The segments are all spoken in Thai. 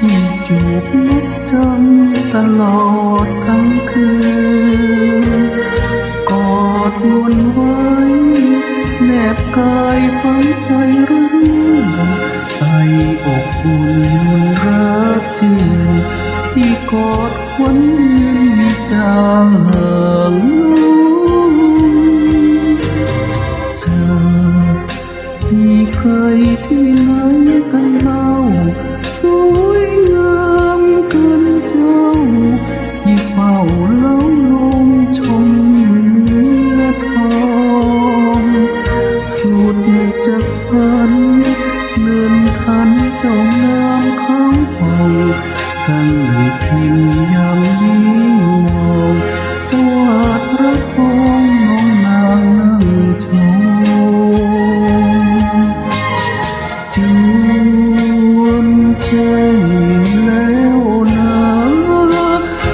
เจูบนึกจำตลอดทั้งคืน กอดวนไว้แนบกายฟังใจรื่นใจอกอุ่นมันรักจริงที่กอดควันยืนมีจางห่างเธอมีใครที่ไหน ฉันเดินทันเจ้างามเขาพองตั้งให้พิมพ์ยามยิ้มมองสวัสดพระพงน้องนางนั่งชมจวนแจ้งแล้วนะ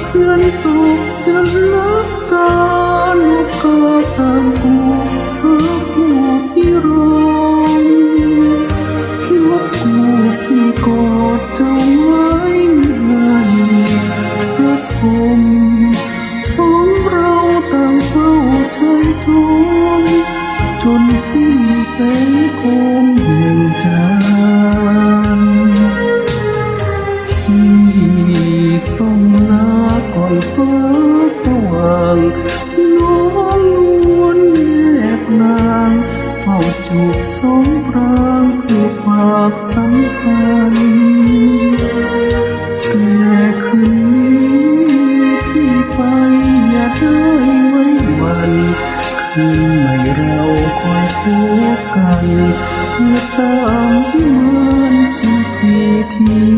เพื่อนตกจะลับตาลูกก็ตาม กอดเจ้าไว้ไม่พระพรหมสองเราต่างเฝ้าชายท้องจนสิ้นแสงคมแห่งจันที่ต้องลาก่อนฟ้าสว่างน้องวนแยกนางเฝ้าจูบสองากสัมพันธ์แต่คืนนี้พี่ไปอย่าได้ไว้วันคืนใหม่เราคอยพบกันเพื่อสร้างมันที่พี่ที่